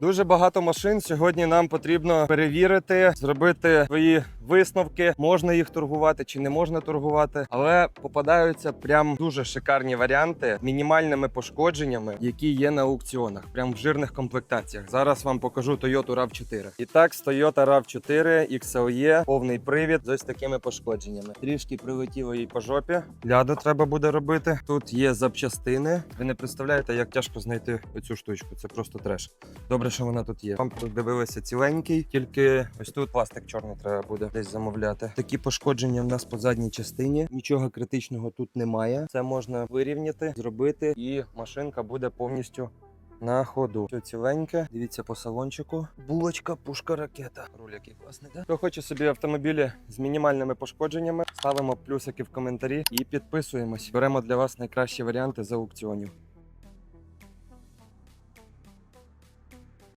Дуже багато машин. Сьогодні нам потрібно перевірити, зробити свої висновки, можна їх торгувати чи не можна торгувати. Але попадаються прям дуже шикарні варіанти мінімальними пошкодженнями, які є на аукціонах, прям в жирних комплектаціях. Зараз вам покажу Toyota RAV4. І так, з Toyota RAV4 XLE, повний привід з ось такими пошкодженнями. Трішки прилетіло їй по жопі. Ляду треба буде робити. Тут є запчастини. Ви не представляєте, як тяжко знайти оцю штучку. Це просто треш. Добре, що вона тут є. Вам тут дивилися ціленький, тільки ось тут пластик чорний треба буде десь замовляти. Такі пошкодження в нас по задній частині. Нічого критичного тут немає. Це можна вирівняти, зробити, і машинка буде повністю. На ходу все ціленьке. Дивіться по салончику. Булочка, пушка, ракета. Руль який класний, да? Хто хоче собі автомобілі з мінімальними пошкодженнями, ставимо плюсики в коментарі і підписуємось. Беремо для вас найкращі варіанти з аукціонів.